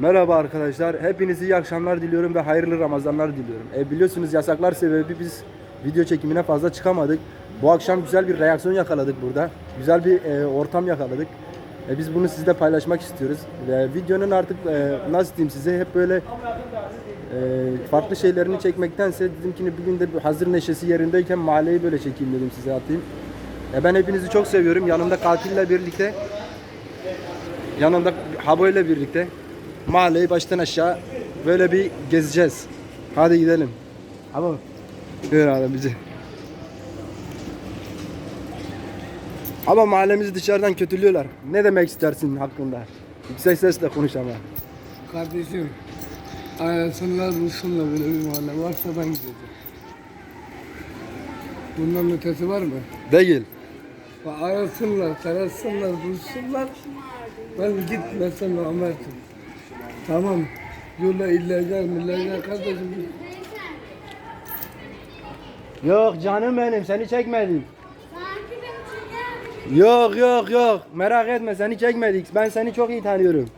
Merhaba arkadaşlar. Hepinize iyi akşamlar diliyorum ve hayırlı Ramazanlar diliyorum. E, biliyorsunuz yasaklar sebebi biz video çekimine fazla çıkamadık. Bu akşam güzel bir reaksiyon yakaladık burada. Güzel bir e, ortam yakaladık. E, biz bunu sizle paylaşmak istiyoruz. Ve videonun artık e, nasıl diyeyim size hep böyle e, farklı şeylerini çekmektense dedim ki bugün de bu hazır neşesi yerindeyken mahalleyi böyle çekeyim dedim size atayım. E, ben hepinizi çok seviyorum. Yanımda katille birlikte yanında Habo ile birlikte mahalleyi baştan aşağı böyle bir gezeceğiz. Hadi gidelim. Habo. Gör adam bizi. Ama mahallemizi dışarıdan kötülüyorlar. Ne demek istersin hakkında? Yüksek sesle konuş ama. Kardeşim, arasınlar bulsunlar böyle bir mahalle varsa ben gideceğim. Bundan ötesi var mı? Değil. Arasınlar, tarasınlar, bulsunlar. Ben gitmesem namertim. Tamam. Yola illegal millegal kardeşim. Yok canım benim seni çekmedik. Yok yok yok merak etme seni çekmedik. Ben seni çok iyi tanıyorum.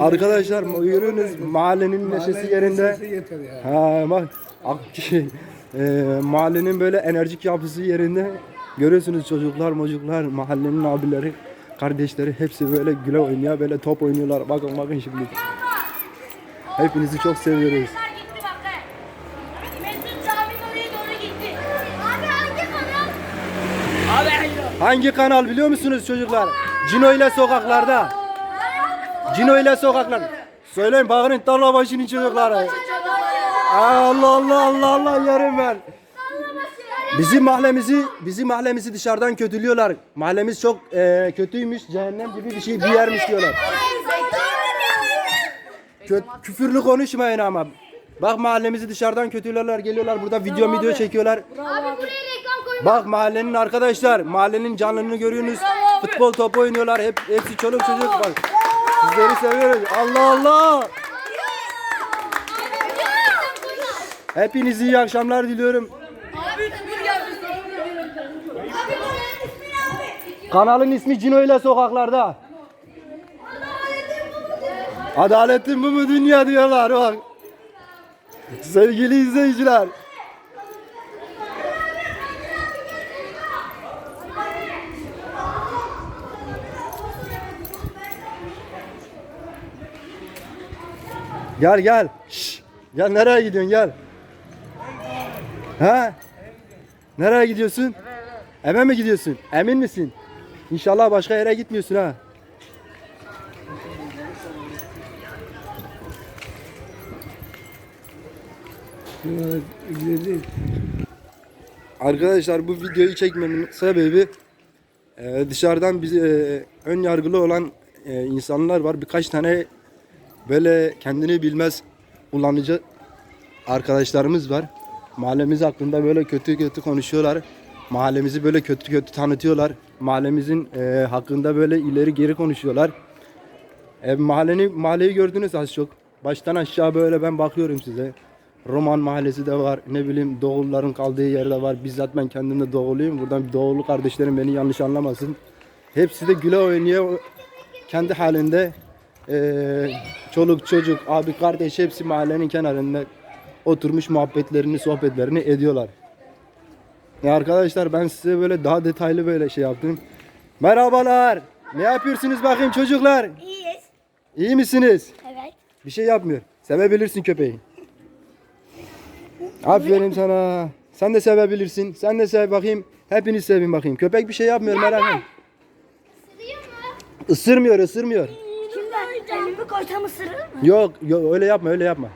Arkadaşlar yürüyünüz mahallenin neşesi yerinde. Ha bak ak- e, mahallenin böyle enerjik yapısı yerinde görüyorsunuz çocuklar mocuklar mahallenin abileri kardeşleri hepsi böyle güle oynuyor böyle top oynuyorlar. Bakın bakın şimdi. Hepinizi çok seviyoruz. Hangi kanal? Biliyor musunuz çocuklar? Cino ile sokaklarda. Cino ile sokaklar. Söyleyin bağırın tarla başının çocukları. Allah Allah Allah Allah yerim ben Bizim mahallemizi bizim mahallemizi dışarıdan kötülüyorlar. Mahallemiz çok e, kötüymüş, cehennem gibi bir şey bir yermiş diyorlar. Kö- küfürlü konuşmayın ama. Bak mahallemizi dışarıdan kötülüyorlar, geliyorlar burada video video çekiyorlar. Abi buraya reklam koyma. Bak mahallenin arkadaşlar, mahallenin canlılığını görüyorsunuz. Futbol topu oynuyorlar. Hep hepsi çoluk çocuk bak. Sizleri seviyoruz. Allah Allah. Hepinize iyi akşamlar diliyorum. Kanalın ismi Cino ile sokaklarda. Adaletin bu mu dünya diyorlar bak. Sevgili izleyiciler. Gel gel. Şş. Gel nereye gidiyorsun gel. Ha? Nereye gidiyorsun? Eve mi gidiyorsun? Emin misin? İnşallah başka yere gitmiyorsun ha. Arkadaşlar bu videoyu çekmemin sebebi e, dışarıdan bizi e, ön yargılı olan e, insanlar var. Birkaç tane böyle kendini bilmez kullanıcı arkadaşlarımız var. Mahallemiz hakkında böyle kötü kötü konuşuyorlar. Mahallemizi böyle kötü kötü tanıtıyorlar. Mahallemizin e, hakkında böyle ileri geri konuşuyorlar. E, mahalleni, mahalleyi gördünüz az çok. Baştan aşağı böyle ben bakıyorum size. Roman mahallesi de var. Ne bileyim doğulların kaldığı yerde var. Bizzat ben kendim de doğuluyum. Buradan doğulu kardeşlerim beni yanlış anlamasın. Hepsi de güle oynuyor. Kendi halinde eee, çoluk çocuk, abi kardeş hepsi mahallenin kenarında oturmuş muhabbetlerini, sohbetlerini ediyorlar. Ya arkadaşlar ben size böyle daha detaylı böyle şey yaptım. Merhabalar. Ne yapıyorsunuz bakayım çocuklar? İyiyiz. İyi misiniz? Evet. Bir şey yapmıyor. Sevebilirsin köpeği. Aferin sana. Sen de sevebilirsin. Sen de sev bakayım. Hepiniz sevin bakayım. Köpek bir şey yapmıyor merak etme. Isırmıyor, ısırmıyor. Şimdi elimi koysam ısırır mı? Yok, yok öyle yapma, öyle yapma.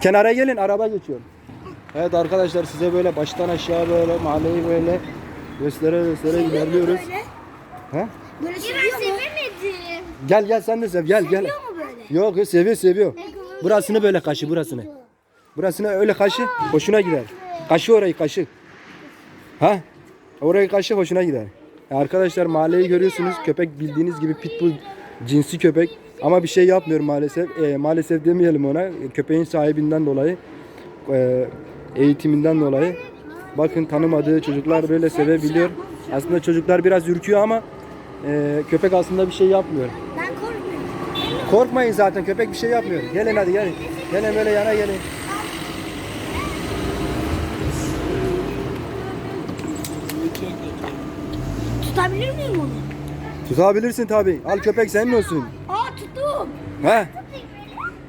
Kenara gelin, araba geçiyor. Evet arkadaşlar size böyle baştan aşağı böyle mahalleyi böyle göstere göstere ilerliyoruz. Ha? Böyle seviyor mu? Gel gel sen de sev, gel gel. Seviyor mu böyle? Yok yok, seviyor seviyor. Burasını böyle kaşı burasını. Burasını öyle kaşı hoşuna gider. Kaşı orayı kaşı. Ha? Orayı kaşı hoşuna gider. Ya Arkadaşlar mahalleyi görüyorsunuz. Köpek bildiğiniz gibi pitbull cinsi köpek. Ama bir şey yapmıyor maalesef. E, maalesef demeyelim ona. Köpeğin sahibinden dolayı. e, eğitiminden dolayı. Bakın tanımadığı çocuklar böyle sevebiliyor. Aslında çocuklar biraz ürküyor ama e, köpek aslında bir şey yapmıyor. Ben korkmuyorum. Korkmayın zaten köpek bir şey yapmıyor. Gelin hadi gelin. Gelin böyle yana gelin. Tutabilir miyim onu? Tutabilirsin tabi. Al köpek senin olsun. Aa tuttum. He?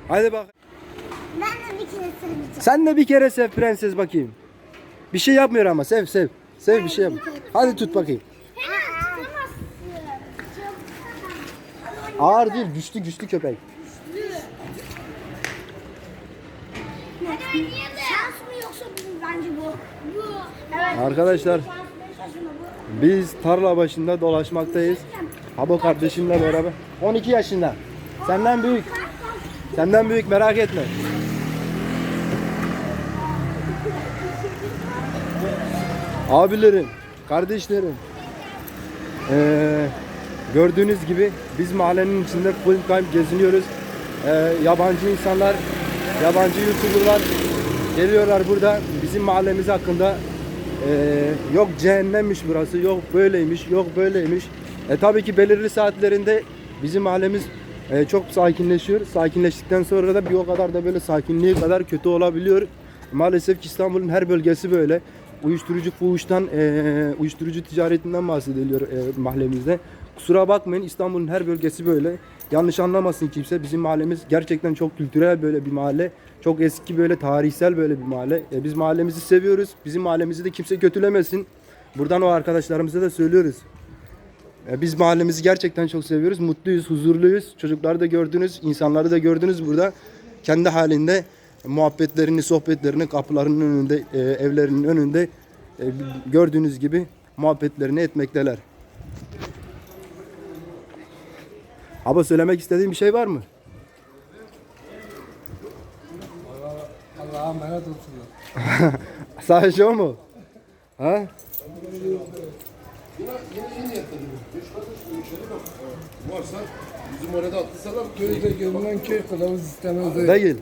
Hadi bak. Ben de bir kere seveceğim. Sen de bir kere sev prenses bakayım. Bir şey yapmıyor ama sev sev. Sev bir şey yap. Hadi tut bakayım. Ağır değil güçlü güçlü köpek. Arkadaşlar biz tarla başında dolaşmaktayız. Habo kardeşimle beraber. 12 yaşında. Senden büyük. Senden büyük merak etme. Abilerim, kardeşlerim. Ee, gördüğünüz gibi biz mahallenin içinde full time geziniyoruz. Ee, yabancı insanlar, yabancı youtuberlar geliyorlar burada bizim mahallemiz hakkında ee, yok cehennemmiş burası, yok böyleymiş, yok böyleymiş. E tabii ki belirli saatlerinde bizim mahallemiz e, çok sakinleşiyor. Sakinleştikten sonra da bir o kadar da böyle sakinliği kadar kötü olabiliyor. Maalesef ki İstanbul'un her bölgesi böyle. Uyuşturucu fuhuştan, e, uyuşturucu ticaretinden bahsediliyor e, mahallemizde. Kusura bakmayın İstanbul'un her bölgesi böyle. Yanlış anlamasın kimse. Bizim mahallemiz gerçekten çok kültürel böyle bir mahalle. Çok eski böyle tarihsel böyle bir mahalle. E, biz mahallemizi seviyoruz. Bizim mahallemizi de kimse kötülemesin. Buradan o arkadaşlarımıza da söylüyoruz. E, Biz mahallemizi gerçekten çok seviyoruz. Mutluyuz, huzurluyuz. Çocukları da gördünüz, insanları da gördünüz burada. Kendi halinde muhabbetlerini, sohbetlerini kapılarının önünde, e, evlerinin önünde e, gördüğünüz gibi muhabbetlerini etmekteler. Ama söylemek istediğin bir şey var mı? Allah'a emanet olsunlar. Sadece o mu? Ha? Varsa bizim orada atlasalar Gözle görünen köy kılavuz istemez. değil. Değil.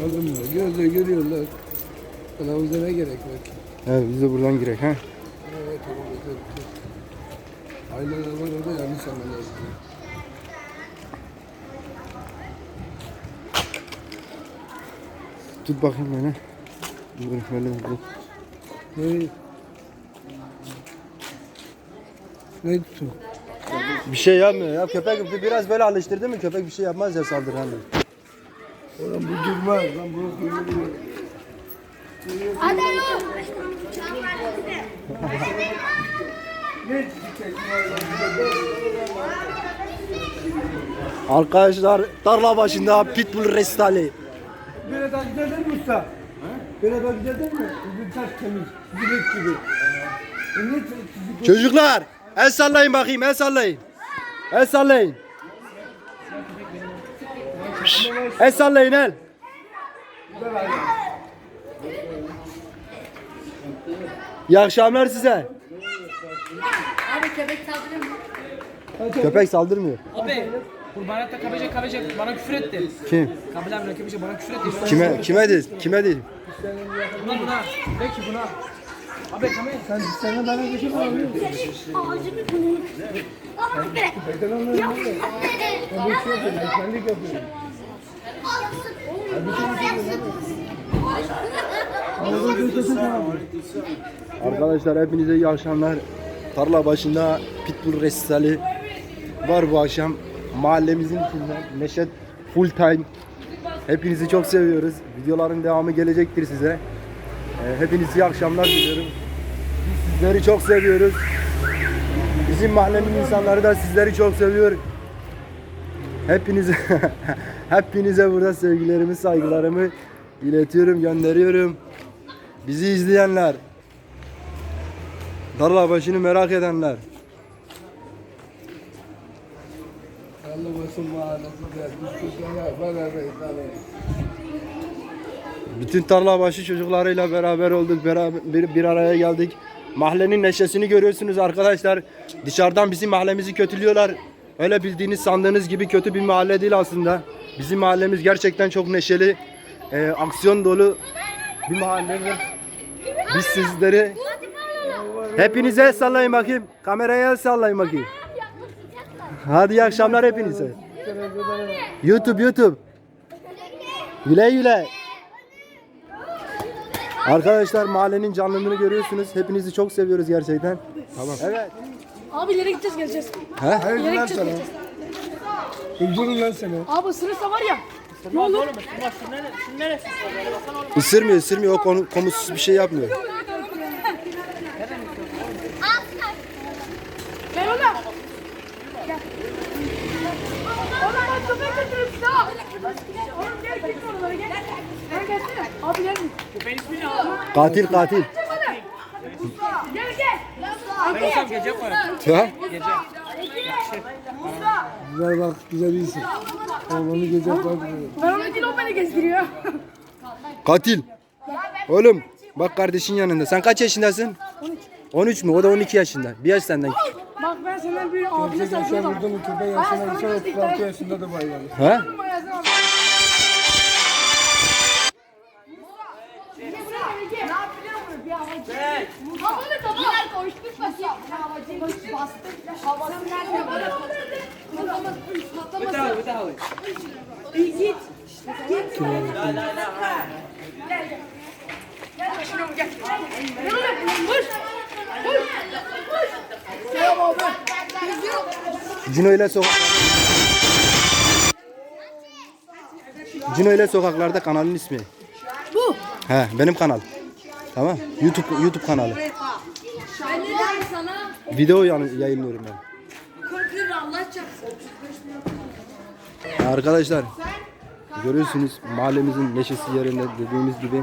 Mı? Gözle görüyorlar. Kılavuza ne gerek var ki? Evet biz de buradan girek ha. Evet, tamam, evet, evet. Aileler var orada yanlış anlarlar. Tut bakayım beni. Dur böyle dur. Ne? Ne tutun? Bir şey yapmıyor ya köpek biraz böyle alıştırdı mı köpek bir şey yapmaz ya saldırı hani. Oğlum bu durmaz. Lan bu durmuyor. Hadi oğlum. Arkadaşlar tarla başında pitbull restali. Böyle daha güzel değil mi usta? Böyle daha güzel değil mi? Taş temiz. Zibet gibi. E Çocuklar el sallayın bakayım el sallayın. El sallayın. El sallayın el. İyi akşamlar size. Abi köpek saldırıyor mu? Köpek saldırmıyor. Abi Kurbanata kabece kabece bana küfür etti. Kim? Kabile abi kabece bana küfür etti. Kime kime değil? Kime değil? Buna buna. Belki buna. Abi kamerayı Sen sana bana bir şey mi alıyorsun? Ağzını bunu. Ama. Ben onları ne yapayım? Ben şey yapıyorum. Ekmenlik yapıyorum. Ağzını göstersin sana. Arkadaşlar hepinize iyi akşamlar. Tarla başında Pitbull Restali var bu akşam. Mahallemizin içinde Neşet Full Time. Hepinizi çok seviyoruz. Videoların devamı gelecektir size. Ee, Hepinize iyi akşamlar diliyorum. Sizleri çok seviyoruz. Bizim mahallenin insanları da sizleri çok seviyor. Hepinize hepinize burada sevgilerimi, saygılarımı iletiyorum, gönderiyorum. Bizi izleyenler, Darla başını merak edenler. Bütün tarlabaşı çocuklarıyla beraber olduk, beraber bir, bir araya geldik. Mahallenin neşesini görüyorsunuz arkadaşlar. Dışarıdan bizim mahallemizi kötülüyorlar. Öyle bildiğiniz sandığınız gibi kötü bir mahalle değil aslında. Bizim mahallemiz gerçekten çok neşeli. e, aksiyon dolu bir mahalle. Biz sizleri hepinize sallayın bakayım. Kameraya el sallayın bakayım. Hadi iyi akşamlar hepinize. YouTube YouTube. Güle güle. Arkadaşlar mahallenin canlılığını görüyorsunuz. Hepinizi çok seviyoruz gerçekten. Tamam. Evet. Abi ileri gideceğiz geleceğiz. He? Hayırdır İleri lan gideceğiz sana? geleceğiz. Öldürün lan seni. Abi ısırırsa var ya. Ne olur? Isırmıyor, ısırmıyor. O konu, komusuz bir şey yapmıyor. Gel oğlum. Gel. Oğlum ben köpek götürürüm size ha. Oğlum gel git oralara gel. Gel gelsene. Abi gel. Köpeğin ismi ne abi? Katil katil. Gel. Gece koy. Ha? Güzel bak güzel iyisin. Oğlanı gece bak. Ben onu değil o beni gezdiriyor. Katil. Oğlum bak kardeşin yanında. Sen kaç yaşındasın? 13 mü? O da 12 yaşında. Bir yaş senden küçük. Bak ben senden bir abine yaşa sarılıyorum. vurdun mu köpeği yaşına bir şey 36 yaşında da bayılır. Ha? Bir daha alayım. Cino ile sokak. Cino ile sokaklarda kanalın ismi. Bu. He, benim kanal. Tamam. YouTube YouTube kanalı. Ben ne dedim sana? Video yan- yayınlıyorum ben. Korkuyorum Allah çarpsın. Arkadaşlar görüyorsunuz mahallemizin neşesi yerinde dediğimiz gibi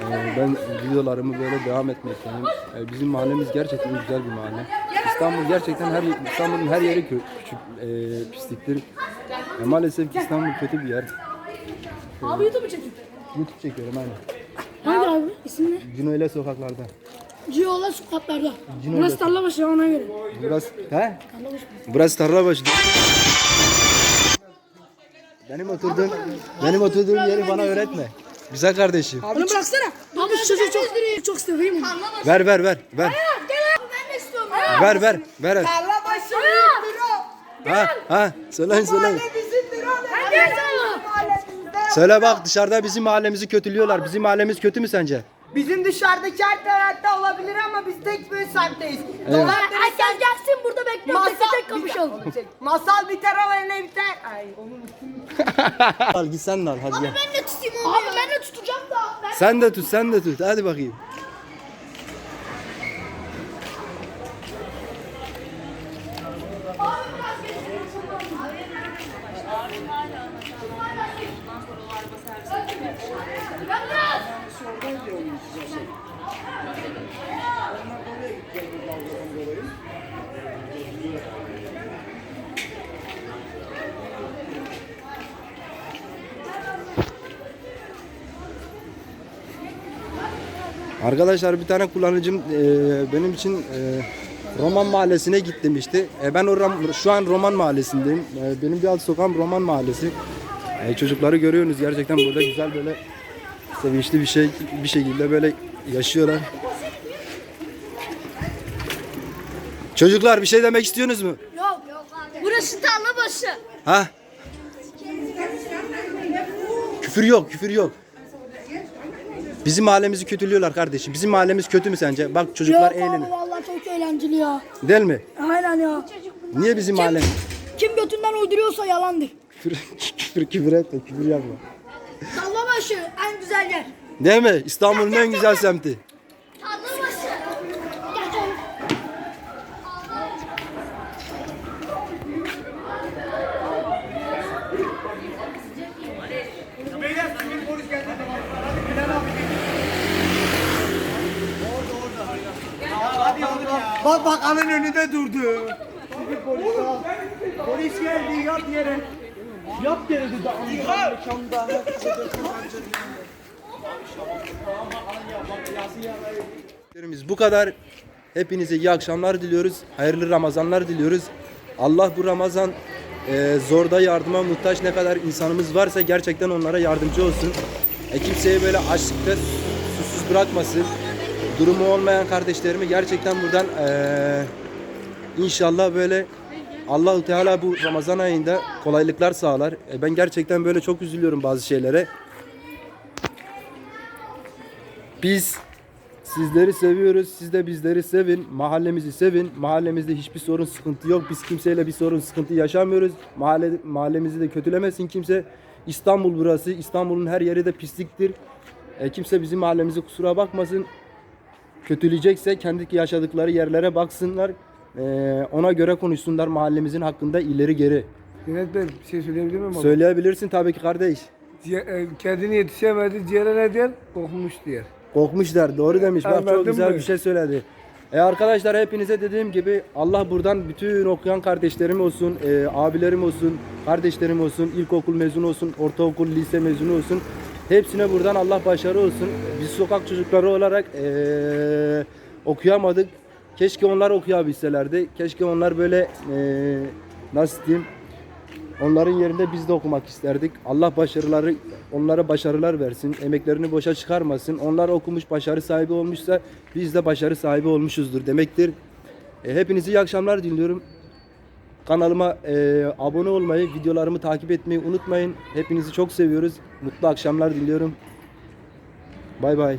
e, ben videolarımı böyle devam etmekteyim. E, bizim mahallemiz gerçekten güzel bir mahalle. İstanbul gerçekten her İstanbul'un her yeri kö- küçük e, pisliktir. E, maalesef ki İstanbul kötü bir yer. Abi YouTube'u çekin. YouTube çekiyorum aynen. Hangi abi? İsim ne? Cino ile sokaklarda. Ciola sokaklarda. Burası ile- tarla başı ona göre. Burası he? Burası Tarlabaşı. Benim oturduğum benim oturduğum yeri bana öğretme. Güzel kardeşim. Onu bıraksana. Abi çocuğu çok çok istiyor değil mi? Ver ver ver ver. Ben de istiyorum. Ver ver ver. Tarlabaşı Ha ha söyle söyle. bizimdir oğlum. Ben de sana. Söyle bak dışarıda bizim mahallemizi kötülüyorlar. Bizim mahallemiz kötü mü sence? Bizim dışarıdaki her tarafta olabilir ama biz tek bir semtteyiz. Herkes gelsin burada bekliyor. Tek tek kapışalım. Masal biter ama ne biter? Ay onun Al git sen de al hadi gel. Ben de tutayım onu. Abi ben de tutacağım da. Ben Sen de tut sen de tut hadi bakayım. Arkadaşlar bir tane kullanıcım e, benim için e, Roman Mahallesi'ne git demişti. E, ben o Ram- şu an Roman Mahallesi'ndeyim. E, benim bir alt sokağım Roman Mahallesi. E, çocukları görüyorsunuz gerçekten burada güzel böyle sevinçli bir şey bir şekilde böyle yaşıyorlar. Çocuklar bir şey demek istiyorsunuz mu? Yok yok abi. Burası tarla başı. Ha? Küfür yok, küfür yok. Bizim mahallemizi kötülüyorlar kardeşim. Bizim mahallemiz kötü mü sence? Bak çocuklar Yok eğlenir. abi vallahi çok eğlenceli ya. Değil mi? Aynen ya. Niye bizim mahalle? Kim götünden uyduruyorsa yalandır. küfür, küfür, küfür etme, küfür yapma. Tarla başı en güzel yer. Değil mi? İstanbul'un en güzel semti. Tarla başı. Bak bakanın önünde durdu. Polis geldi yat yere. Yat yere dedi. Mekanda. Bu kadar. Hepinize iyi akşamlar diliyoruz. Hayırlı Ramazanlar diliyoruz. Allah bu Ramazan e, zorda yardıma muhtaç ne kadar insanımız varsa gerçekten onlara yardımcı olsun. E, kimseyi böyle açlıkta susuz bırakmasın. Durumu olmayan kardeşlerimi gerçekten buradan e, inşallah böyle Allahu Teala bu Ramazan ayında kolaylıklar sağlar. E, ben gerçekten böyle çok üzülüyorum bazı şeylere. Biz sizleri seviyoruz. Siz de bizleri sevin. Mahallemizi sevin. Mahallemizde hiçbir sorun sıkıntı yok. Biz kimseyle bir sorun sıkıntı yaşamıyoruz. Mahalle, mahallemizi de kötülemesin kimse. İstanbul burası. İstanbul'un her yeri de pisliktir. E, kimse bizim mahallemizi kusura bakmasın. Kötüleyecekse kendi yaşadıkları yerlere baksınlar. E, ona göre konuşsunlar mahallemizin hakkında ileri geri. Cüneyt Bey bir şey söyleyebilir miyim? Söyleyebilirsin tabii ki kardeş. E, kendini yetişemedi, ciğere ne der? Kokmuş diyor. Korkmuşlar. Doğru demiş. Bak Anladın çok güzel mı? bir şey söyledi. E arkadaşlar hepinize dediğim gibi Allah buradan bütün okuyan kardeşlerim olsun, e, abilerim olsun, kardeşlerim olsun, ilkokul mezunu olsun, ortaokul, lise mezunu olsun. Hepsine buradan Allah başarı olsun. Biz sokak çocukları olarak e, okuyamadık. Keşke onlar okuyabilselerdi. Keşke onlar böyle e, nasıl diyeyim Onların yerinde biz de okumak isterdik. Allah başarıları onlara başarılar versin. Emeklerini boşa çıkarmasın. Onlar okumuş, başarı sahibi olmuşsa biz de başarı sahibi olmuşuzdur demektir. E, hepinize iyi akşamlar diliyorum. Kanalıma e, abone olmayı, videolarımı takip etmeyi unutmayın. Hepinizi çok seviyoruz. Mutlu akşamlar diliyorum. Bay bay.